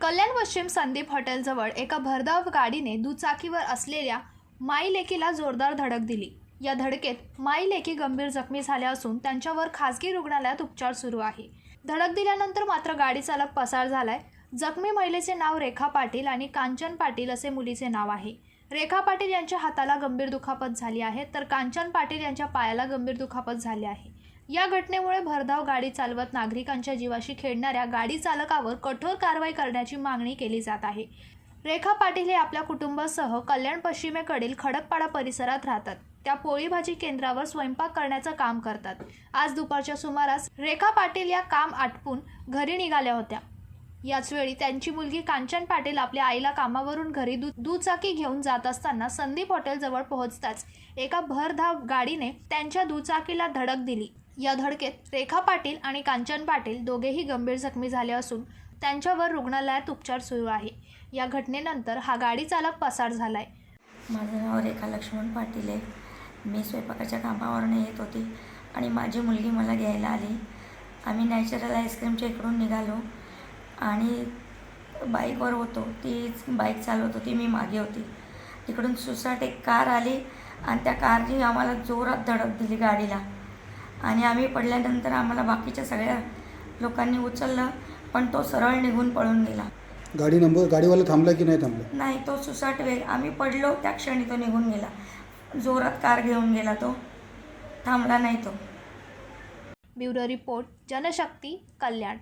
कल्याण पश्चिम संदीप हॉटेलजवळ एका भरधाव गाडीने दुचाकीवर असलेल्या माईलेकीला जोरदार धडक दिली. या धडकेत माईलेकी गंभीर जखमी झाल्या असून त्यांच्यावर खासगी रुग्णालयात उपचार सुरू आहे. धडक दिल्यानंतर मात्र गाडी चालक पसार झालाय. जखमी महिलेचे नाव रेखा पाटील आणि कांचन पाटील असे मुलीचे नाव आहे. रेखा पाटील यांच्या हाताला गंभीर दुखापत झाली आहे तर कांचन पाटील यांच्या पायाला गंभीर दुखापत झाली आहे. या घटनेमुळे भरधाव गाडी चालवत नागरिकांच्या जीवाशी खेळणाऱ्या गाडी चालकावर कठोर कारवाई करण्याची मागणी केली जात आहे. रेखा पाटील हे आपल्या कुटुंबासह कल्याण पश्चिमेकडील खडकपाडा परिसरात राहतात. त्या पोळी भाजी केंद्रावर स्वयंपाक करण्याचं काम करतात. आज दुपारच्या सुमारास रेखा पाटील या काम आटपून घरी निघाल्या होत्या. याचवेळी त्यांची मुलगी कांचन पाटील आपल्या आईला कामावरून घरी दु दुचाकी घेऊन जात असताना संदीप हॉटेलजवळ पोहोचताच एका भरधाव गाडीने त्यांच्या दुचाकीला धडक दिली. या धडकेत रेखा पाटील आणि कांचन पाटील दोघेही गंभीर जखमी झाले असून त्यांच्यावर रुग्णालयात उपचार सुरू आहे. या घटनेनंतर हा गाडी चालक पसार झाला आहे माझं नाव रेखा लक्ष्मण पाटील आहे. मी स्वयंपाकाच्या कामावरून येत होती आणि माझी मुलगी मला घ्यायला आली. आम्ही नॅचरल आईस्क्रीमच्या इकडून निघालो. आणि बाईकवर होतो ती बाईक चालवत होती मी मागे होती. तिकडून सुसाट एक कार आली आणि त्या कारने आम्हाला जोरात धडक दिली गाडीला. आणि आम्ही पडल्यानंतर आम्हाला बाकीच्या सगळ्या लोकांनी उचललं पण तो सरळ निघून पळून गेला. गाडी नंबर गाडीवाला थांबला की नाही थांबला? नाही तो सुसाट वेग आम्ही पडलो त्या क्षणी तो निघून गेला. जोरात कार घेऊन गेला तो. थांबला नाही तो. ब्युरो रिपोर्ट जनशक्ती कल्याण.